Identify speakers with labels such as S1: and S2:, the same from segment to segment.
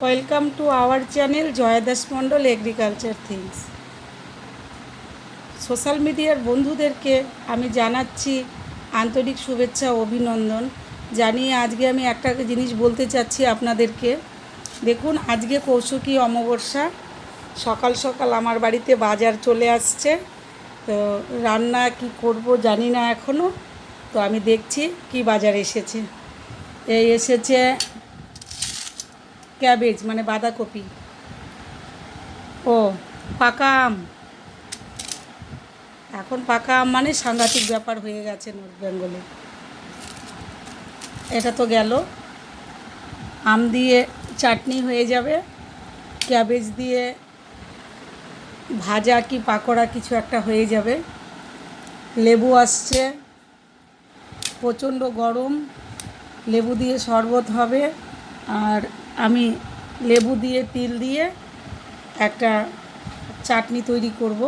S1: Welcome to our channel Joydas Mondal agriculture things social মিডিয়ার বন্ধুদেরকে আমি জানাচ্ছি আন্তরিক শুভেচ্ছা, অভিনন্দন। জানিয়ে আজকে আমি একটা জিনিস বলতে চাচ্ছি আপনাদেরকে। দেখুন, আজকে কৌশিকী অমাবস্যা। সকাল সকাল আমার বাড়িতে বাজার চলে আসছে। তো রান্না কি করব জানি না এখনও তো আমি দেখছি কি বাজার এসেছে। এই এসেছে ক্যাবেজ মানে বাঁধাকপি। ও, পাকা আম। এখন পাকা আম মানে সাংঘাতিক ব্যাপার হয়ে গেছে নর্থ বেঙ্গলে এটা তো গেল। আম দিয়ে চাটনি হয়ে যাবে। ক্যাবেজ দিয়ে ভাজা কি পাকোড়া কিছু একটা হয়ে যাবে। লেবু আসছে। প্রচণ্ড গরম। লেবু দিয়ে শরবত হবে। আর আমি লেবু দিয়ে, তিল দিয়ে একটা চাটনি তৈরি করব।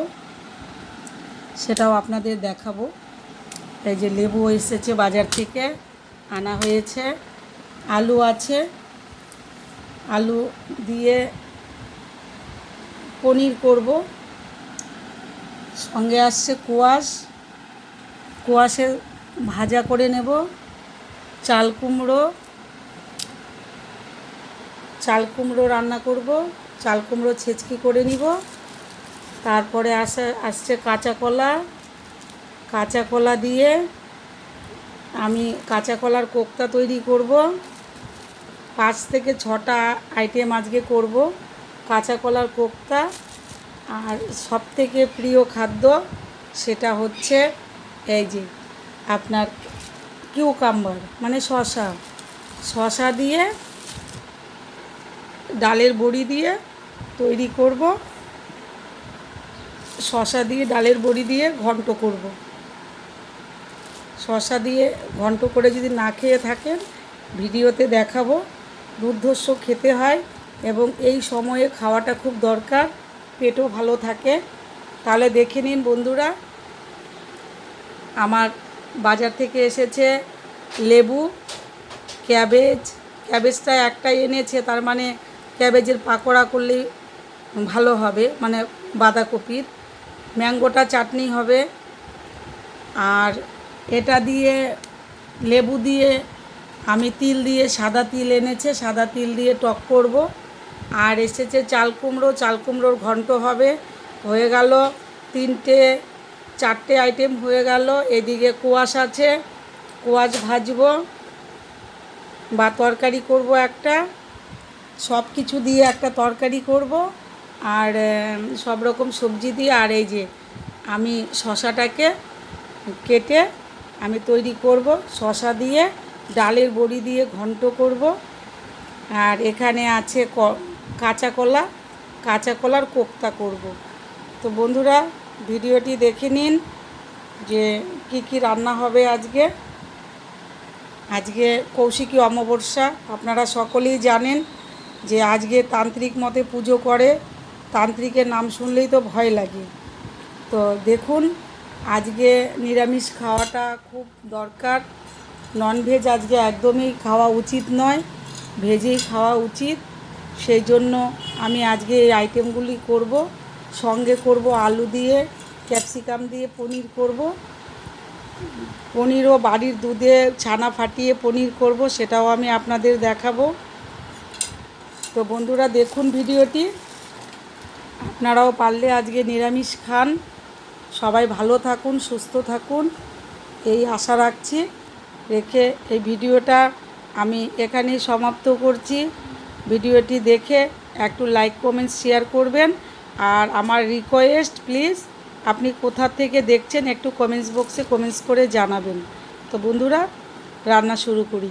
S1: সেটাও আপনাদের দেখাবো। এই যে লেবু এসেছে বাজার থেকে, আনা হয়েছে। আলু আছে। আলু দিয়ে পনির করব। সঙ্গে আসছে কোয়াশ। কোয়াশের ভাজা করে নেব। চাল কুমড়ো। চাল কুমড়ো রান্না করব, চাল কুমড়ো ছেঁচকি করে নিব। তারপরে আসে, আসছে কাঁচা কলা। কাঁচা কলা দিয়ে আমি কাঁচা কলার কোক্তা তৈরি করব। পাঁচ থেকে ছটা আইটেম আজকে করব, কাঁচা কলার কোক্তা আর সব থেকে প্রিয় খাদ্য সেটা হচ্ছে এই যে আপনার কিউকাম্বার মানে শশা শশা দিয়ে ডালের বড়ি দিয়ে তৈরি করব। শশা দিয়ে ডালের বড়ি দিয়ে ঘন্ট করব। শশা দিয়ে ঘন্ট করে যদি না খেয়ে থাকেন, ভিডিওতে দেখাবো, দুর্ধর্ষ খেতে হয় এবং এই সময়ে খাওয়াটা খুব দরকার, পেটও ভালো থাকে। তাহলে দেখে নিন বন্ধুরা, আমার বাজার থেকে এসেছে লেবু, ক্যাবেজ, ক্যাবেজটা একটাই এনেছে, তার মানে ক্যাবেজের পাকোড়া করলেই ভালো হবে মানে বাঁধাকপির। ম্যাঙ্গোটা চাটনি হবে। আর এটা দিয়ে লেবু দিয়ে আমি তিল দিয়ে সাদা তিল এনেছে, সাদা তিল দিয়ে টক করব। আর এসেছে চাল কুমড়ো, চাল কুমড়োর ঘন্ট হবে, হয়ে গেল তিনটে, চারটে আইটেম হয়ে গেল। এদিকে কোয়াশ আছে, কোয়াশ ভাজবো। বা তরকারি করব একটা। সব কিছু দিয়ে একটা তরকারি করব আর সব রকম সবজি দিয়ে, আর এই যে আমি শশাটাকে কেটে আমি তৈরি করব, শশা দিয়ে, ডালের বড়ি দিয়ে ঘন্ট করব। আর এখানে আছে কাঁচা কলা, কাঁচা কলার কোপ্তা করব। তো বন্ধুরা, ভিডিওটি দেখে নিন যে কি কি রান্না হবে আজকে। আজকে কৌশিকী অমাবস্যা, আপনারা সকলেই জানেন যে আজকে তান্ত্রিক মতে পুজো করে, তান্ত্রিকের নাম শুনলেই তো ভয় লাগে। তো দেখুন, আজকে নিরামিষ খাওয়াটা খুব দরকার। ননভেজ আজকে একদমই খাওয়া উচিত নয় ভেজেই খাওয়া উচিত। সেই জন্য আমি আজকে এই আইটেমগুলি করব, সঙ্গে করব আলু দিয়ে ক্যাপসিকাম দিয়ে পনির করব। পনিরও বাড়ির দুধে ছানা ফাটিয়ে পনির করব, সেটাও আমি আপনাদের দেখাবো। তো বন্ধুরা দেখুন ভিডিওটি। আপনারাও পারলে আজকে নিরামিষ খান। সবাই ভালো থাকুন, সুস্থ থাকুন। এই আশা রাখছি, রেখে এই ভিডিওটা আমি এখানেই সমাপ্ত করছি। ভিডিওটি দেখে একটু লাইক কমেন্ট শেয়ার করবেন। আর আমার রিকোয়েস্ট প্লিজ আপনি কোথা থেকে দেখছেন একটু কমেন্টস বক্সে কমেন্টস করে জানাবেন। তো বন্ধুরা, রান্না শুরু করি।